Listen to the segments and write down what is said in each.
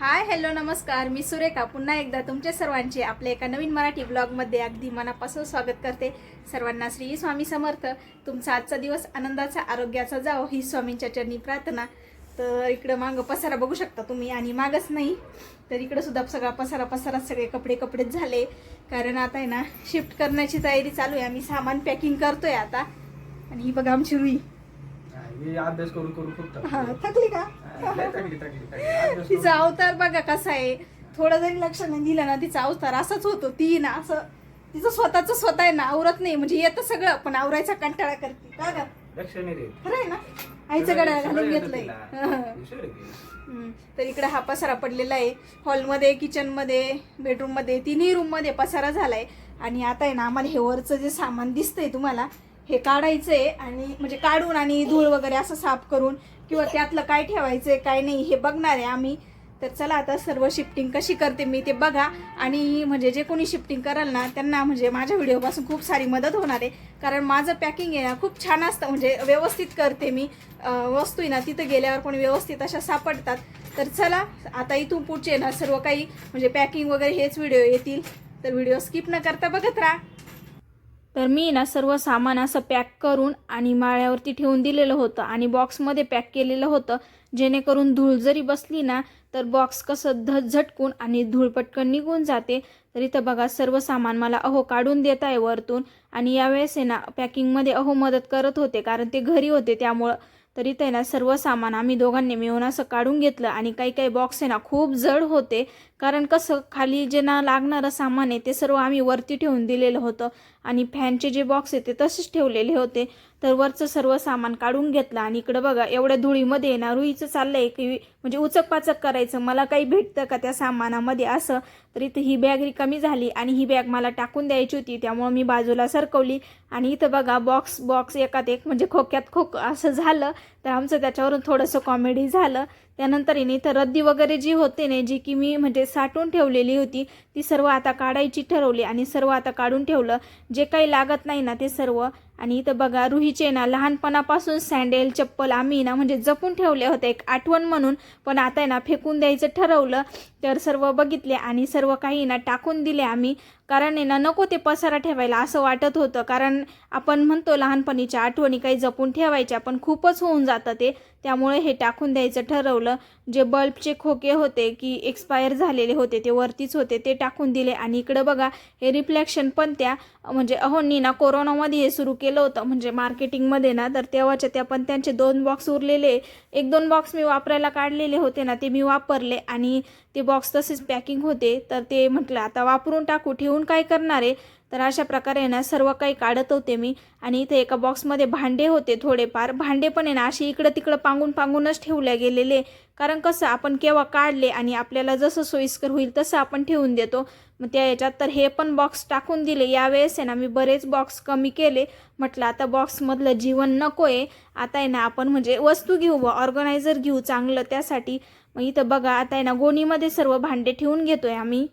Hi hello नमस्कार. मी सुरेखा. पुन्हा एकदा तुमच्या सर्वांचे आपल्या एका नवीन मराठी ब्लॉगमध्ये अगदी मनापासून स्वागत करते. सर्वांना श्री स्वामी समर्थ. तुमचा आजचा दिवस आनंदाचा आरोग्याचा जाओ ही स्वामींच्या चरणी प्रार्थना. तर इकडं मागं पसारा बघू शकता तुम्ही आणि मागच नाही. तर इकडं सुद्धा सगळा पसारा पसारा सगळे कपडे कपडेच झाले. कारण आता आहे ना शिफ्ट करण्याची तयारी चालू आहे. आम्ही सामान पॅकिंग करतोय आता. आणि ही बघा आमची रुई. मी अभ्यास करून करून खूप हा थकलो. का हा, लय थकली, थकली, थकली. अभ्यास तिचा अवतार बघा कसा आहे थोडं जरी लक्ष नाही दिलं ना तिचा अवतार असाच होतो ती ना असं तिचं स्वतःच स्वतः आहे ना आवरत नाही म्हणजे येतं सगळं पण आवरायचा कंटाळा करते का ग लक्ष नाही देत. खरं आहे ना आईचं गड्या सगळं घालून येतं घेतलंय तिला. हं. हुशार आहे ती. हम्म. तर इकडे हा पसारा पडलेला आहे हॉलमध्ये किचनमध्ये बेडरूममध्ये तिन्ही रूममध्ये पसारा झालाय आणि आता आहे ना आम्हाला हे वरचं जे सामान दिसतंय तुम्हाला हे काढायचंय आणि म्हणजे काढून आणि धूळ वगैरे असं साफ करून किंवा त्यातलं काय ठेवायचंय काय नाही हे बघणार आहे आम्ही. तर चला आता सर्व शिफ्टिंग कशी करते मी ते बघा. आणि म्हणजे जे कोणी शिफ्टिंग कराल ना त्यांना म्हणजे माझ्या व्हिडिओपासून खूप सारी मदत होणार आहे. कारण माझं पॅकिंग आहे ना खूप छान असतं. म्हणजे व्यवस्थित करते मी. वस्तू आहे ना तिथं गेल्यावर पण व्यवस्थित अशा सापडतात. तर चला आता इथून पुढचे ना सर्व काही म्हणजे पॅकिंग वगैरे हेच व्हिडिओ येतील. तर व्हिडिओ स्किप न करता बघत राहा. तर मी ना सर्व सामान असं पॅक करून आणि माळ्यावरती ठेवून दिलेलं होतं आणि बॉक्समध्ये पॅक केलेलं होतं. जेणेकरून धूळ जरी बसली ना तर बॉक्स कसं ध झटकून आणि धूळ पटकन निघून जाते. तर इथं बघा सर्व सामान मला अहो काढून देत आहे वरतून. आणि यावेळेस आहे ना पॅकिंगमध्ये अहो मदत करत होते कारण ते घरी होते त्यामुळं. तर इथं ना सर्व सामान आम्ही दोघांनी मिळून असं काढून घेतलं आणि काही काही बॉक्स आहे ना खूप जड होते. कारण कसं खाली जे ना लागणारं सामान आहे ते सर्व आम्ही वरती ठेवून दिलेलं होतं. आणि फॅनचे जे बॉक्स आहे ते तसेच ठेवलेले होते. तर वरचं सर्व सामान काढून घेतलं. आणि इकडं बघा एवढ्या धुळीमध्ये ना रुईचं चाललंय की म्हणजे उचक पाचक करायचं. मला काही भेटतं का त्या सामानामध्ये असं? तर इथं ही बॅग रिकामी झाली आणि ही बॅग मला टाकून द्यायची होती. त्यामुळं मी बाजूला सरकवली. आणि इथं बघा बॉक्स बॉक्स एकात एक म्हणजे खोक्यात खोक असं झालं. तर आमचं त्याच्यावरून थोडंसं कॉमेडी झालं. त्यानंतर आहे तर इथं रद्दी वगैरे जी होते ना जी की मी म्हणजे साठवून ठेवलेली होती ती सर्व आता काढायची ठरवली आणि सर्व आता काढून ठेवलं. जे काही लागत नाही ना ते सर्व. आणि इथं बघा रुहीचे ना लहानपणापासून सँडेल चप्पल आम्ही ना म्हणजे जपून ठेवले होते एक आठवण म्हणून. पण आता आहे ना फेकून द्यायचं ठरवलं. तर सर्व बघितले आणि सर्व काही ना टाकून दिले आम्ही. कारण आहे ना नको ते पसारा ठेवायला असं वाटत होतं. कारण आपण म्हणतो लहानपणीच्या आठवणी काही जपून ठेवायच्या पण खूपच होऊन जातं ते. त्यामुळे हे टाकून द्यायचं ठरवलं. जे बल्बचे खोके होते की एक्सपायर झालेले होते ते वरतीच होते ते टाकून दिले. आणि इकडं बघा हे रिफ्लेक्शन पण त्या म्हणजे अहोंनी ना कोरोनामध्ये हे सुरू केलं होतं. म्हणजे मार्केटिंगमध्ये ना तर तेव्हाच्या त्या पण त्यांचे दोन बॉक्स उरलेले. एक दोन बॉक्स मी वापरायला काढलेले होते ना ते मी वापरले. आणि ते बॉक्स तसेच पॅकिंग होते. तर ते म्हटलं आता वापरून टाकू ठेवून काय करणार आहे? तर अशा प्रकारे ना सर्व काही काढत होते मी. आणि इथे एका बॉक्समध्ये भांडे होते थोडेफार. भांडे पण आहे ना असे इकडं तिकडं पांगून पांगूनच ठेवले गेलेले. कारण कसं आपण केव्हा काढले आणि आपल्याला जसं सोयीस्कर होईल तसं आपण ठेवून देतो. मग त्या याच्यात तर हे पण बॉक्स टाकून दिले. यावेळेस आहे ना मी बरेच बॉक्स कमी केले. म्हटलं आता बॉक्समधलं जीवन नको आहे आता आहे ना आपण म्हणजे वस्तू घेऊ व ऑर्गनायझर घेऊ चांगलं त्यासाठी. मग इथं बघा आता आहे ना गोणीमध्ये सर्व भांडे ठेवून घेतोय आम्ही.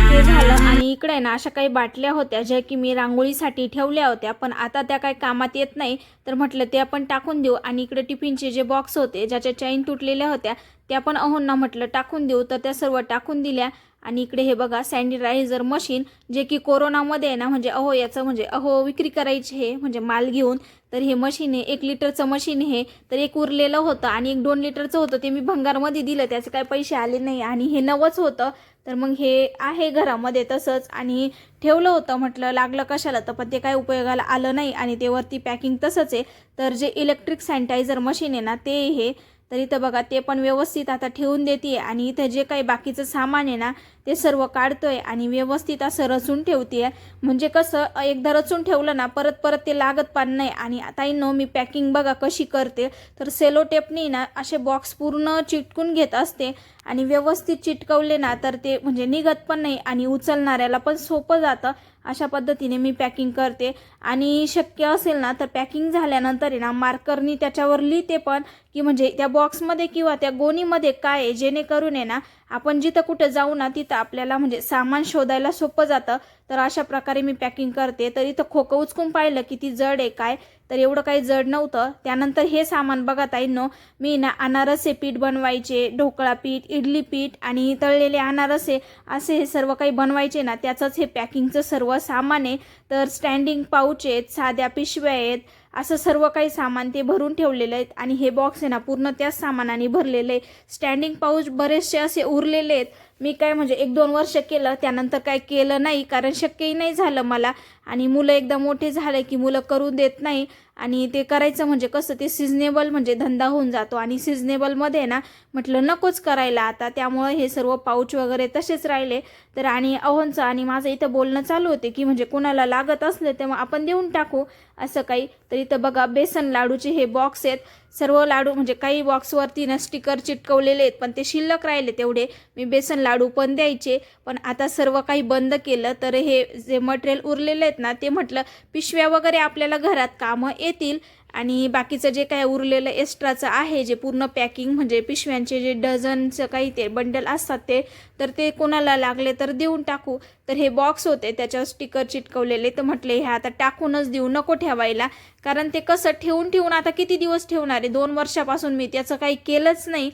ते झालं आणि इकडे आहे ना अशा काही बाटल्या होत्या ज्या की मी रांगोळीसाठी ठेवल्या होत्या पण आता त्या काही कामात येत नाही. तर म्हटलं ते आपण टाकून देऊ. आणि इकडे टिफिनचे जे बॉक्स होते ज्याच्या चैन तुटलेल्या होत्या त्या पण अहोंना म्हटलं टाकून देऊ. तर त्या सर्व टाकून दिल्या. आणि इकडे हे बघा सॅनिटायझर मशीन जे की कोरोनामध्ये आहे ना म्हणजे अहो याचं म्हणजे अहो विक्री करायची हे म्हणजे माल घेऊन तर हे मशीन आहे एक लिटरचं मशीन आहे तर एक उरलेलं होतं आणि एक दोन लिटरचं होतं ते मी भंगारमध्ये दिलं त्याचे काही पैसे आले नाही आणि हे नवंच होतं तर मग हे आहे घरामध्ये तसंच आणि ठेवलं होतं म्हटलं लागलं कशाला तर पण ते काय उपयोगाला आलं नाही आणि ते वरती पॅकिंग तसंच आहे. तर जे इलेक्ट्रिक सॅनिटायझर मशीन आहे ना ते हे तर इथं बघा ते पण व्यवस्थित आता ठेवून देते आणि इथं जे काही बाकीचं सामान आहे ना ते सर्व काढतोय आणि व्यवस्थित असं रचून ठेवते. म्हणजे कसं एकदा रचून ठेवलं ना परत परत ते लागत पण नाही. आणि आता नो मी पॅकिंग बघा कशी करते. तर सेलो टेपनी ना असे बॉक्स पूर्ण चिटकून घेत असते. आणि व्यवस्थित चिटकवले ना तर ते म्हणजे निघत पण नाही आणि उचलणाऱ्याला पण सोपं जातं. अशा पद्धतीने मी पॅकिंग करते. आणि शक्य असेल ना तर पॅकिंग झाल्यानंतर आहे ना मार्करनी त्याच्यावर लिहिते पण. की म्हणजे त्या बॉक्समध्ये किंवा त्या गोणीमध्ये काय आहे जेणेकरून आहे ना आपण जिथं कुठं जाऊ ना तिथं आपल्याला म्हणजे सामान शोधायला सोपं जातं. तर अशा प्रकारे मी पॅकिंग करते. तर इथं खोकं उचकून पाहिलं की ती जड आहे काय तर एवढं काही जड नव्हतं. त्यानंतर हे सामान बघा ताईंनो मी ना अनारसे पीठ बनवायचे ढोकळा पीठ इडली पीठ आणि तळलेले अनारसे असे हे सर्व काही बनवायचे ना त्याचंच हे पॅकिंगचं सर्व सामान आहे. तर स्टँडिंग पाऊच आहेत साध्या पिशव्या आहेत असं सर्व काही सामान ते भरून ठेवलेलं आहेत. आणि हे बॉक्स आहे ना पूर्ण त्याच सामानाने भरलेलं आहे. स्टँडिंग पाऊच बरेचसे असे उरलेले आहेत. मी काय म्हणजे एक दोन वर्ष केलं त्यानंतर काय केलं नाही कारण शक्यही नाही झालं मला. आणि मुलं एकदा मोठे झाले की मुलं करून देत नाही. आणि ते करायचं म्हणजे कसं ते सिजनेबल म्हणजे धंदा होऊन जातो आणि सिजनेबलमध्ये ना म्हटलं नकोच करायला आता. त्यामुळं हे सर्व पाऊच वगैरे तसेच राहिले. तर आणि अहोंचं आणि माझं इथं बोलणं चालू होते की म्हणजे कोणाला लागत असलं तेव्हा आपण देऊन टाकू असं काही. तर इथं बघा बेसन लाडूचे हे बॉक्स आहेत. सर्व लाडू म्हणजे काही बॉक्सवरती ना स्टिकर चिटकवलेले आहेत पण ते शिल्लक राहिले तेवढे. मी बेसन लाडू पण द्यायचे पण आता सर्व काही बंद केलं. तर हे जे मटेरियल उरलेले आहेत ना ते म्हटलं पिशव्या वगैरे आपल्याला घरात कामं येतील. आणि बाकीचं जे काय उरलेलं एक्स्ट्राचं आहे जे पूर्ण पॅकिंग म्हणजे पिशव्यांचे जे डझनचं काही ते बंडल असतात ते तर ते कोणाला लागले तर देऊन टाकू. तर हे बॉक्स होते त्याच्यावर स्टिकर चिटकवलेले. तर म्हटले हे आता टाकूनच देऊ नको ठेवायला. कारण ते कसं ठेवून ठेवून आता किती दिवस ठेवणार आहे? दोन वर्षापासून मी त्याचं काही केलंच नाही.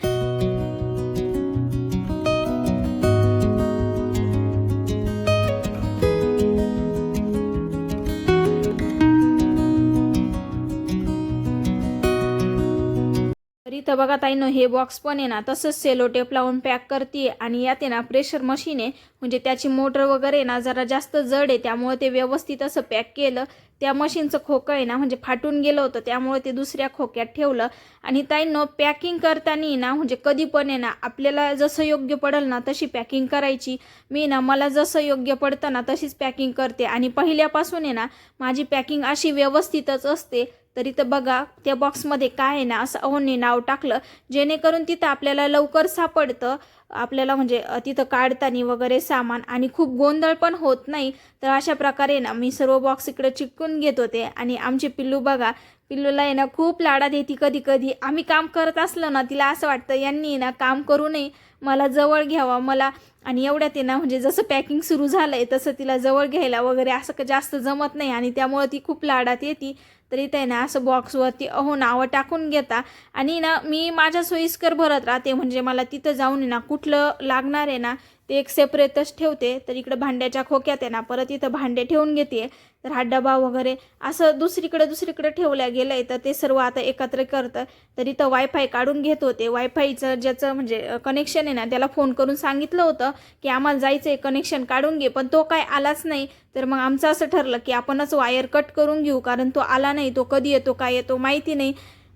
इथं बघा ताईनो हे बॉक्स पण आहे ना तसंच सेलो टेप लावून पॅक करते आणि यात आहे ना प्रेशर मशीन आहे. म्हणजे त्याची मोटर वगैरे आहे ना जरा जास्त जड आहे त्यामुळे ते व्यवस्थित असं पॅक केलं. त्या मशीनचं खोकं आहे ना म्हणजे फाटून गेलं होतं त्यामुळे ते दुसऱ्या खोक्यात ठेवलं. आणि ताईनं पॅकिंग करताना ना म्हणजे कधी पण आहे ना आपल्याला जसं योग्य पडेल ना तशी पॅकिंग करायची. मी ना मला जसं योग्य पडतं ना तशीच पॅकिंग करते. आणि पहिल्यापासून आहे ना माझी पॅकिंग अशी व्यवस्थितच असते. तर इथं बघा त्या बॉक्समध्ये काय आहे ना असं अहोंनी नाव टाकलं जेणेकरून तिथं आपल्याला लवकर सापडतं. आपल्याला म्हणजे तिथं काढताना वगैरे सामान आणि खूप गोंधळ पण होत नाही. तर अशा प्रकारे ना मी सर्व बॉक्स इकडे चिटकून घेत होते. आणि आमची पिल्लू बघा पिल्लूला आहे ना खूप लाडात येते कधी कधी. आम्ही काम करत असलो ना तिला असं वाटतं यांनी ना काम करू नये. मला जवळ घ्यावा मला. आणि एवढ्यात ना म्हणजे जसं पॅकिंग सुरू झालं आहे तसं तिला जवळ घ्यायला वगैरे असं का जास्त जमत नाही. आणि त्यामुळं ती खूप लाडात येते तर इथे आहे ना असं बॉक्सवरती अहो नावं टाकून घेता. आणि ना मी माझ्या सोयीस्कर भरत राहते. म्हणजे मला तिथं जाऊन आहे ना कुठलं लागणार आहे ना ते एक सेपरेटच ठेवते तर इकडं भांड्याच्या खोक्यात आहे ना परत इथं भांडे ठेवून घेते. तर हा डबा वगैरे असं दुसरीकडे दुसरीकडे ठेवल्या गेलं आहे तर ते सर्व आता एकत्र करतं. तर इथं वायफाय काढून घेत होते. वायफायचं ज्याचं म्हणजे कनेक्शन आहे ना त्याला फोन करून सांगितलं होतं की आम्हाला जायचं आहे कनेक्शन काढून घे पण तो काय आलाच नाही. तर मग आमचं असं ठरलं की आपणच वायर कट करून घेऊ कारण तो आला नाही तो कधी येतो काय येतो माहिती नाही.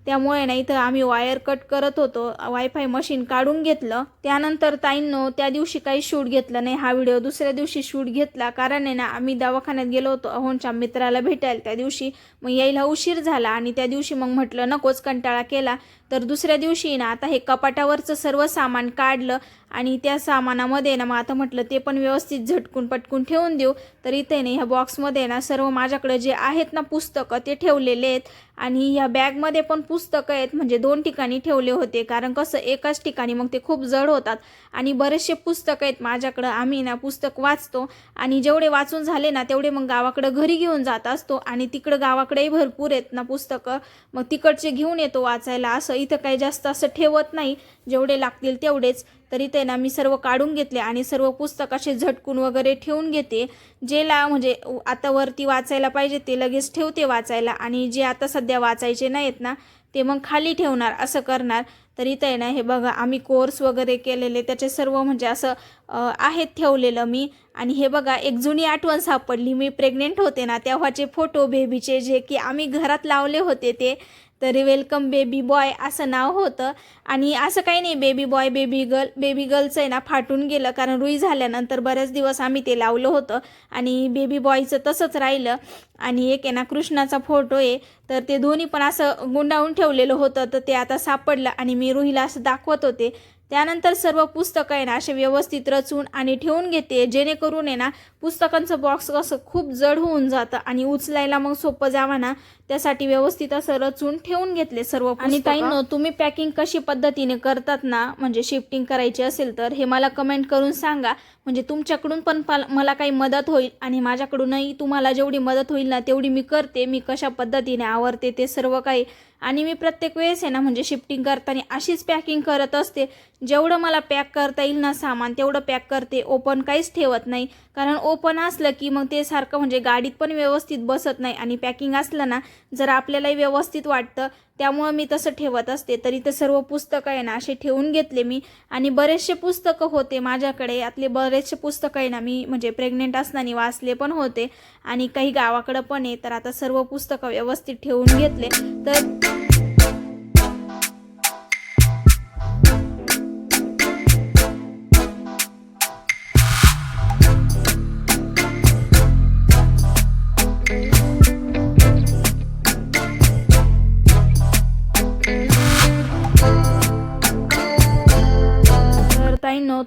त्यामुळे ना इथं आम्ही वायर कट करत होतो. वायफाय मशीन काढून घेतलं. त्यानंतर ताईंनो त्या दिवशी काही शूट घेतलं नाही. हा व्हिडिओ दुसऱ्या दिवशी शूट घेतला. कारण आहे ना आम्ही दवाखान्यात गेलो होतो. अहोंच्या मित्राला भेटायला. त्या दिवशी मग यायला उशीर झाला आणि त्या दिवशी मग म्हटलं नकोच कंटाळा केला. तर दुसऱ्या दिवशी ना आता हे कपाटावरचं सर्व सामान काढलं आणि त्या सामानामध्ये ना मग आता म्हटलं ते पण व्यवस्थित झटकून पटकून ठेवून देऊ. तर इथे ना ह्या बॉक्समध्ये ना सर्व माझ्याकडे जे आहेत ना पुस्तकं ते ठेवलेले आहेत. आणि ह्या बॅगमध्ये पण पुस्तकं पुस्तकं आहेत म्हणजे दोन ठिकाणी ठेवले होते. कारण कसं एकाच ठिकाणी मग ते खूप जड होतात. आणि बरेचसे पुस्तकं आहेत माझ्याकडं. आम्ही ना पुस्तक वाचतो. आणि जेवढे वाचून झाले ना तेवढे मग गावाकडं घरी घेऊन जात असतो. आणि तिकडं गावाकडेही भरपूर आहेत ना पुस्तकं. मग तिकडचे घेऊन येतो वाचायला. असं इथं काही जास्त असं ठेवत नाही. जेवढे लागतील तेवढेच. तरी ते ना मी सर्व काढून घेतले आणि सर्व पुस्तक असे झटकून वगैरे ठेवून घेते. जे ला म्हणजे आता वरती वाचायला पाहिजे ते लगेच ठेवते वाचायला. आणि जे आता सध्या वाचायचे नाहीत ना ते मग खाली ठेवणार असं करणार. तरी ते आहे ना हे बघा आम्ही कोर्स वगैरे केलेले त्याचे सर्व म्हणजे असं आहेत ठेवलेलं मी. आणि हे बघा एक जुनी आठवण सापडली. मी प्रेग्नेंट होते ना तेव्हाचे फोटो बेबीचे जे की आम्ही घरात लावले होते ते तरी वेलकम बेबी बॉय असं नाव होतं. आणि असं काही नाही baby boy baby girl baby गर्लचं आहे ना फाटून गेलं. कारण रुई झाल्यानंतर बऱ्याच दिवस आम्ही ते लावलं होतं. आणि बेबी बॉयचं तसंच राहिलं. आणि एक आहे ना कृष्णाचा फोटो आहे. तर ते दोन्ही पण असं गुंडाळून ठेवलेलं होतं. तर ते आता सापडलं आणि मी रुहीला असं दाखवत होते. त्यानंतर सर्व पुस्तकं आहे ना असे व्यवस्थित रचून आणि ठेवून घेते. जेणेकरून आहे ना पुस्तकांचं बॉक्स कसं खूप जड होऊन जातं आणि उचलायला मग सोपं जावा ना. त्यासाठी व्यवस्थित असं रचून ठेवून घेतले सर्व आणि ताईंनो तुम्ही पॅकिंग कशी पद्धतीने करतात ना म्हणजे शिफ्टिंग करायची असेल तर हे मला कमेंट करून सांगा. म्हणजे तुमच्याकडून पण पाल- मला काही मदत होईल आणि माझ्याकडूनही तुम्हाला जेवढी मदत होईल ना तेवढी मी करते. मी कशा पद्धतीने आवरते ते सर्व काही. आणि मी प्रत्येक वेळेस आहे ना म्हणजे शिफ्टिंग करताना अशीच पॅकिंग करत असते. जेवढं मला पॅक करता येईल ना सामान तेवढं पॅक करते. ओपन काहीच ठेवत नाही. कारण ओपन असलं की मग ते सारखं म्हणजे गाडीत पण व्यवस्थित बसत नाही. आणि पॅकिंग असलं ना जर आपल्यालाही व्यवस्थित वाटतं त्यामुळं मी तसं ठेवत असते. तर इथं सर्व पुस्तकं आहे ना असे ठेवून घेतले मी. आणि बरेचसे पुस्तकं होते माझ्याकडे. यातले बरेचसे पुस्तकं आहे ना मी म्हणजे प्रेग्नेंट असताना वाचले पण होते. आणि काही गावाकडं पण आहे. तर आता सर्व पुस्तकं व्यवस्थित ठेवून घेतले. तर तर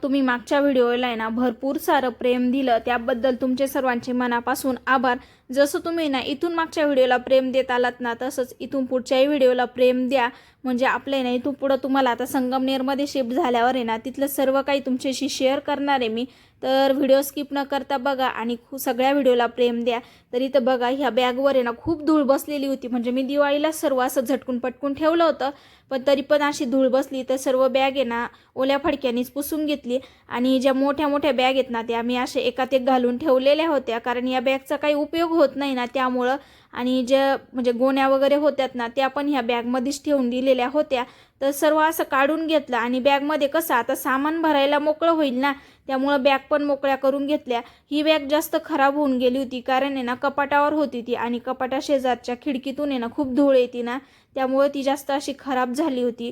तुम्ही मागच्या व्हिडिओला आहे ना भरपूर सारं प्रेम दिलं. त्याबद्दल तुमचे सर्वांचे मनापासून आभार. जसं तुम्ही ना इथून मागच्या व्हिडिओला प्रेम देत आलात ना तसंच इथून पुढच्याही व्हिडिओला प्रेम द्या. म्हणजे आपले ना इथून पुढं तुम्हाला आता संगमनेरमध्ये शिफ्ट झाल्यावर आहे ना तिथलं सर्व काही तुमच्याशी शेअर करणार आहे मी. तर व्हिडिओ स्किप न करता बघा आणि खू सगळ्या व्हिडिओला प्रेम द्या. तर इथं बघा ह्या बॅगवर आहे ना खूप धूळ बसलेली होती. म्हणजे मी दिवाळीला सर्व असं झटकून पटकून ठेवलं होतं. पण तरी पण अशी धूळ बसली. तर सर्व बॅग आहे ना ओल्या फडक्यानीच पुसून घेतली. आणि ज्या मोठ्या मोठ्या बॅग आहेत ना त्या मी असे एकात एक घालून ठेवलेल्या होत्या. कारण या बॅगचा काही उपयोग होत नाही ना त्यामुळं. आणि ज्या म्हणजे गोण्या वगैरे होत्यात ना त्या पण ह्या बॅगमध्येच ठेवून दिलेल्या होत्या. तर सर्व असं काढून घेतलं आणि बॅगमध्ये कसं आता सामान भरायला मोकळं होईल ना त्यामुळं बॅग पण मोकळ्या करून घेतल्या. ही बॅग जास्त खराब होऊन गेली होती कारण आहे ना कपाटावर होती ती आणि कपाटा शेजारच्या खिडकीतून आहे ना खूप धूळ येते ना त्यामुळं ती जास्त अशी खराब झाली होती.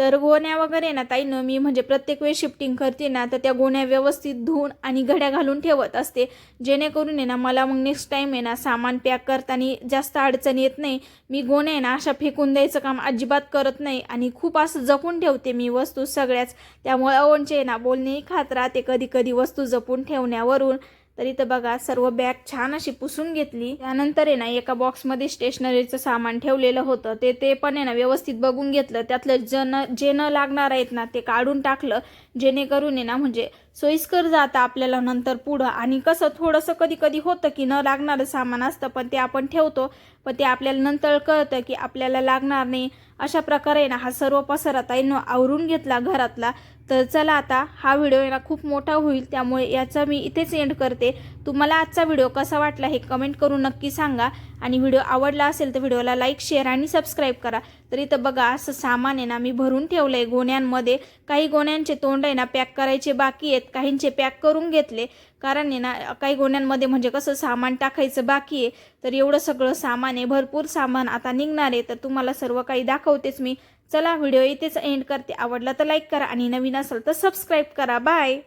तर गोण्या वगैरे ना ताईनं मी म्हणजे प्रत्येक वेळी शिफ्टिंग करते ना तर त्या गोण्या व्यवस्थित धुवून आणि घड्या घालून ठेवत असते. जेणेकरून आहे ना मला मग नेक्स्ट टाईम आहे ना सामान पॅक करताना जास्त अडचण येत नाही. मी गोण्या आहे ना अशा फेकून द्यायचं काम अजिबात करत नाही आणि खूप असं जपून ठेवते मी वस्तू सगळ्याच. त्यामुळे अवनचे ना बोलणेही खात राहते कधी कधी वस्तू जपून ठेवण्यावरून. तर इथं बघा सर्व बॅग छान अशी पुसून घेतली. त्यानंतर आहे ना एका बॉक्समध्ये स्टेशनरीचं सामान ठेवलेलं होतं. ते ते पण आहे ना व्यवस्थित बघून घेतलं. त्यातलं जन जे न लागणार आहेत ना ते काढून टाकलं. जेणेकरून आहे ना म्हणजे सोयीस्कर जातं आपल्याला नंतर पुढं. आणि कसं थोडंसं कधी कधी होतं की न लागणारं सामान असतं पण ते आपण ठेवतो. पण ते आपल्याला नंतर कळतं की आपल्याला लागणार नाही. अशा प्रकारे ना हा सर्व पसारा ताईनं आवरून घेतला घरातला. तर चला आता हा व्हिडिओ यांना खूप मोठा होईल त्यामुळे याचा मी इथेच एंड करते. तुम्हाला आजचा व्हिडिओ कसा वाटला हे कमेंट करून नक्की सांगा. आणि व्हिडिओ आवडला असेल तर व्हिडिओला लाईक शेअर आणि सबस्क्राईब करा. तर इथं बघा असं सामान आहे ना मी भरून ठेवलं आहे गोण्यांमध्ये. काही गोण्यांचे तोंड आहे ना पॅक करायचे बाकी आहेत. काहींचे पॅक करून घेतले. कारण आहे ना काही गोण्यांमध्ये म्हणजे कसं सामान टाकायचं बाकी आहे. तर एवढं सगळं सामान आहे भरपूर सामान आता निघणार आहे. तर तुम्हाला सर्व काही दाखवतेच मी. चला व्हिडिओ इथेच एंड करते. आवडला तर लाईक करा आणि नवीन असेल तर सबस्क्राईब करा. बाय